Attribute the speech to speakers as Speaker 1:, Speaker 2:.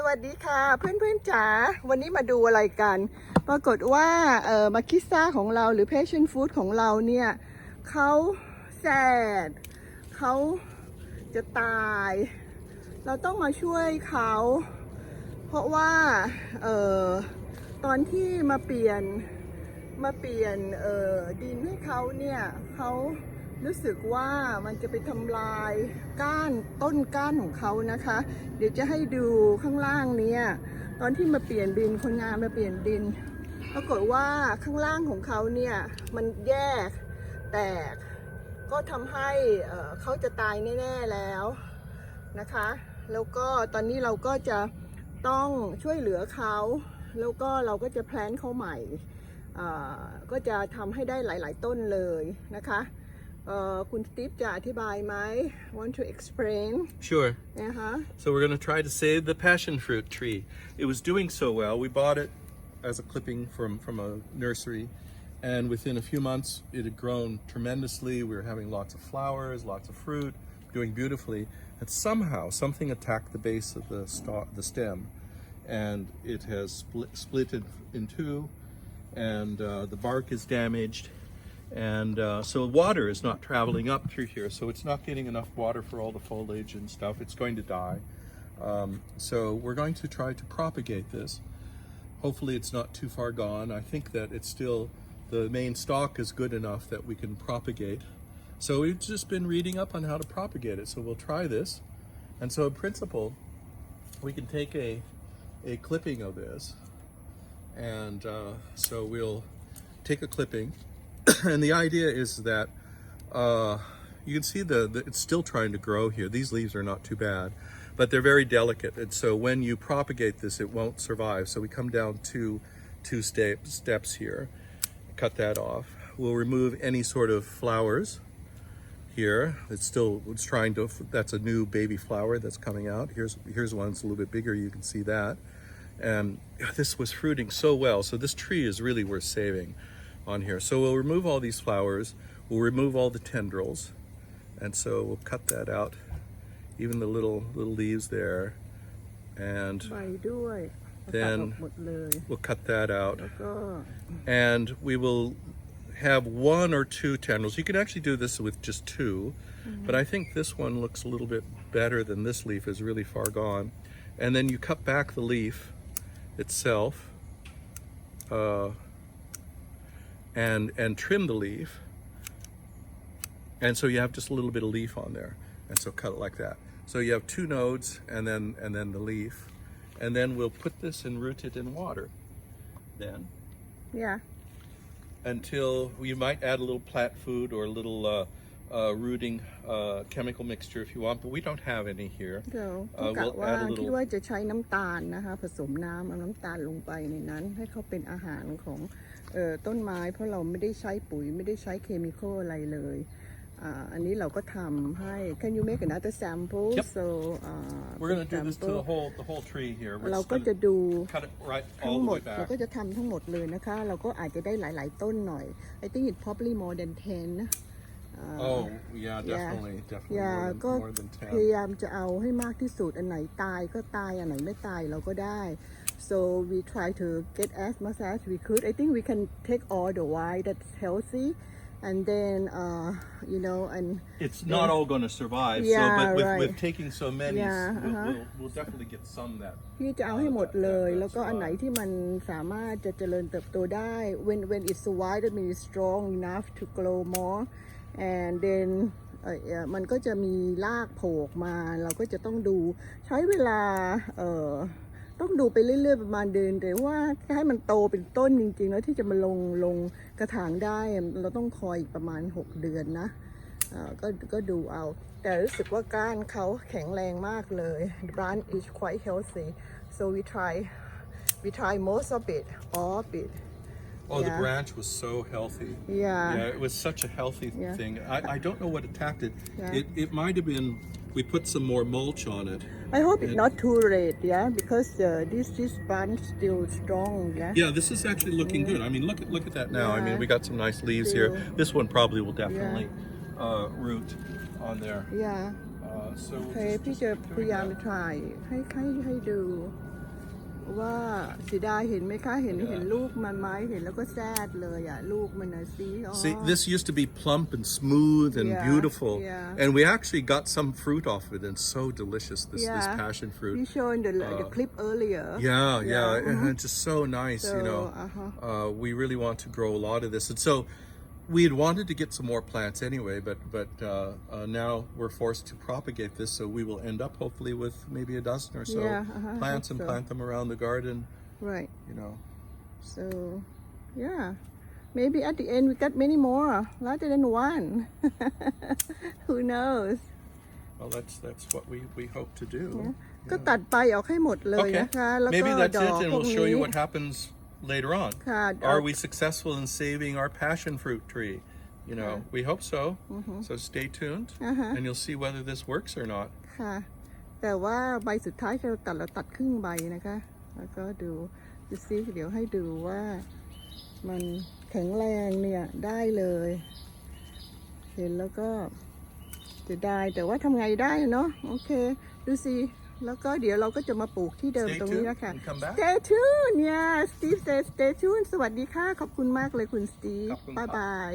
Speaker 1: สวัสดีค่ะเพื่อนๆจ๋าวันนี้มาดูอะไรกัน ปรากฏว่าเออมาคิซ่าของเราหรือ passion fruit ของเราเนี่ยเขาแสดเขาจะตาย เราต้องมาช่วยเขา เพราะว่าเออตอนที่มาเปลี่ยนมาเปลี่ยนเออดินให้เขาเนี่ยเขา รู้สึกว่ามันจะไปทำลายก้านต้นก้านของเขานะคะ เดี๋ยวจะให้ดูข้างล่างเนี่ยตอนที่มาเปลี่ยนดินคนงานมาเปลี่ยนดินปรากฏว่าข้างล่างของเขาเนี่ยมันแยกแตก ก็ทำให้เเขาจะตายแน่ๆแล้วนะคะ แล้วก็ตอนนี้เราก็จะต้องช่วยเหลือเขา แล้วก็เราก็จะแพลนเขาใหม่ก็จะทำให้ได้หลาย ๆ ต้นเลยนะคะ เอ่อคุณสตีฟจะอธิบายไหม want to explain
Speaker 2: Sure.
Speaker 1: นะคะ
Speaker 2: So we're going to try to save the passion fruit tree. It was doing so well. We bought it as a clipping from, from a nursery, and within a few months, it had grown tremendously. We were having lots of flowers, lots of fruit, doing beautifully. And somehow, something attacked the base of the, stalk, the stem, and it has split, splitted in two, and uh, the bark is damaged. And uh, so water is not traveling up through here, so it's not getting enough water for all the foliage and stuff. It's going to die. Um, so we're going to try to propagate this. Hopefully, it's not too far gone. I think that it's still the main stalk is good enough that we can propagate. So we've just been reading up on how to propagate it. So we'll try this. And so, in principle, we can take a a clipping of this, and uh, so we'll take a clipping, and the idea is that uh, you can see the, the it's still trying to grow here. These leaves are not too bad, but they're very delicate, and so when you propagate this, it won't survive. So we come down two two step, steps here, cut that off. We'll remove any sort of flowers here. It's still it's trying to. That's a new baby flower that's coming out. Here's here's one that's a little bit bigger. You can see that, and this was fruiting so well. So this tree is really worth saving on here. So we'll remove all these flowers, we'll remove all the tendrils, and so we'll cut that out, even the little little leaves there, and then we'll cut that out, and we will have one or two tendrils. You can actually do this with just 2 but I think this one looks a little bit better than this leaf is really far gone. And then you cut back the leaf itself. Uh, and and trim the leaf. And so you have just a little bit of leaf on there, and so cut it like that. So you have two nodes, and then and then the leaf, and then we'll put this and root it in water. Then
Speaker 1: yeah
Speaker 2: until you might add a little plant food or a little uh, uh, rooting uh, chemical mixture if you want, but we don't have any here.
Speaker 1: เดี๋ยว
Speaker 2: เอ่อ
Speaker 1: กะ
Speaker 2: we'll
Speaker 1: ว่า
Speaker 2: add a little-
Speaker 1: คิดว่าจะใช้น้ำตาลนะคะ ผสมน้ำเอาน้ำตาลลงไปในนั้น ให้เขาเป็นอาหารของเอ่อ ต้นไม้เพราะเราไม่ได้ใช้ปุ๋ยไม่ได้ใช้เคมีคอลอะไรเลยอ่าอันนี้เราก็ทำให้ Can you make another sample
Speaker 2: Yep.
Speaker 1: so อ่า
Speaker 2: We're going to do this to the
Speaker 1: sample
Speaker 2: whole the whole tree here. We're
Speaker 1: เรา
Speaker 2: just
Speaker 1: ก็
Speaker 2: gonna
Speaker 1: จะดู
Speaker 2: cut it right
Speaker 1: ทั้ง
Speaker 2: all
Speaker 1: ห
Speaker 2: the
Speaker 1: มด
Speaker 2: way
Speaker 1: เรา
Speaker 2: back.
Speaker 1: ก็จะทำทั้งหมดเลยนะคะ เราก็อาจจะได้หลาย ๆ ต้นหน่อย I think it probably more than 10อ่า
Speaker 2: Oh yeah, definitely, definitely
Speaker 1: อย่า
Speaker 2: more than,
Speaker 1: ก็
Speaker 2: more than
Speaker 1: พยา
Speaker 2: ten.
Speaker 1: ยามจะเอาให้มากที่สุดอันไหนตายก็ตายอันไหนไม่ตายเราก็ได้ so we try to get as much as we could I think we can take all the white that's healthy and then uh you know and
Speaker 2: It's not all going to survive.
Speaker 1: Yeah,
Speaker 2: so, but with,
Speaker 1: right.
Speaker 2: with taking so many,
Speaker 1: Yeah,
Speaker 2: we'll,
Speaker 1: uh-huh.
Speaker 2: we'll, we'll definitely get some that
Speaker 1: พี่จะเอาให้หมดเลย
Speaker 2: that- that
Speaker 1: แล้วก็อันไหน
Speaker 2: survive.
Speaker 1: ที่มันสามารถจะเจริญเติบโตได้ when when it's white that means strong enough to grow more and then เอ่อเอ่อมันก็จะมีรากโผล่ออกมาเราก็จะต้องดูใช้เวลาเอ่อ ต้องดูไปเรื่อยๆประมาณเดือนแต่ว่าให้มันโตเป็นต้นจริงๆ แล้วที่จะมาลงลงกระถางได้ เราต้องคอยอีกประมาณ 6 เดือนนะเอ่อก็ก็ดูเอา แต่รู้สึกว่าก้านเขาแข็งแรงมากเลย The branch is quite healthy so we try we try most of it all of it
Speaker 2: Oh, the
Speaker 1: Yeah.
Speaker 2: branch was so healthy.
Speaker 1: Yeah.
Speaker 2: Yeah, it was such a healthy
Speaker 1: Yeah.
Speaker 2: thing. I, I don't know what attacked it.
Speaker 1: Yeah.
Speaker 2: It it might have been we put some more mulch on it.
Speaker 1: I hope it's not too red yeah because uh, this this branch still strong yeah
Speaker 2: Yeah, this is actually looking good. I mean, look at look at that now. I mean,
Speaker 1: Yeah.
Speaker 2: we got some nice leaves here.
Speaker 1: Still.
Speaker 2: This one probably will definitely uh, root on there.
Speaker 1: yeah
Speaker 2: Uh, so
Speaker 1: โอ
Speaker 2: we'll
Speaker 1: เค
Speaker 2: just-
Speaker 1: พี่
Speaker 2: just
Speaker 1: จะ
Speaker 2: keep
Speaker 1: พ
Speaker 2: doing
Speaker 1: ยายาม
Speaker 2: that.
Speaker 1: ถ่ายให้ให้ให้ดู ว่าเสียดายเห็นไหมคะ เห็น
Speaker 2: Yeah.
Speaker 1: เห็นลูกมันไหมเห็นแล้วก็แซดเลยอ่ะ ลูกมันนะซีอ๋อ
Speaker 2: See, this used to be plump and smooth and
Speaker 1: Yeah,
Speaker 2: beautiful,
Speaker 1: yeah.
Speaker 2: and we actually got some fruit off of it, and so delicious. This this
Speaker 1: Yeah.
Speaker 2: passion
Speaker 1: you
Speaker 2: fruit.
Speaker 1: showing the the clip earlier
Speaker 2: Yeah, yeah,
Speaker 1: Yeah,
Speaker 2: and it's just so nice. you
Speaker 1: So,
Speaker 2: know,
Speaker 1: uh-huh.
Speaker 2: uh, we really want to grow a lot of this, and so we had wanted to get some more plants anyway, but but uh, uh, now we're forced to propagate this, so we will end up hopefully with maybe a dozen or so
Speaker 1: Yeah, uh-huh, I
Speaker 2: plants
Speaker 1: hope
Speaker 2: and
Speaker 1: so.
Speaker 2: plant them around the garden.
Speaker 1: right
Speaker 2: You know,
Speaker 1: so yeah maybe at the end we got many more rather than one who knows
Speaker 2: well, that's that's what we we hope to do.
Speaker 1: ก็ตัดไปออกให้หมดเลย
Speaker 2: Okay,
Speaker 1: นะคะ แล้วก็
Speaker 2: maybe that's
Speaker 1: ดอก
Speaker 2: it, and
Speaker 1: พวก
Speaker 2: we'll show
Speaker 1: นี้
Speaker 2: you what happens Later on.
Speaker 1: ค่ะดอก
Speaker 2: Are we successful in saving our passion fruit tree? You know, we hope so. So stay tuned,
Speaker 1: Uh-huh.
Speaker 2: and you'll see whether this works or not.
Speaker 1: ค่ะ แต่ว่าใบสุดท้ายที่เราตัดเราตัดครึ่งใบนะคะ แล้วก็ดูดูซิเดี๋ยวให้ดูว่ามันแข็งแรงเนี่ยได้เลย เห็นแล้วก็จะได้แต่ว่าทำไงได้เนาะโอเค ดูสิ แล้วก็เดี๋ยวเราก็จะมาปลูกที่เดิม
Speaker 2: Stay
Speaker 1: ตรงนี้
Speaker 2: tuned
Speaker 1: นะคะ
Speaker 2: and come back.
Speaker 1: Stay tuned เนี่ย Steve says stay tuned สวัสดีค่ะ ขอบคุณมากเลยคุณ Steve
Speaker 2: ขอบคุณครับ
Speaker 1: บ๊ายบาย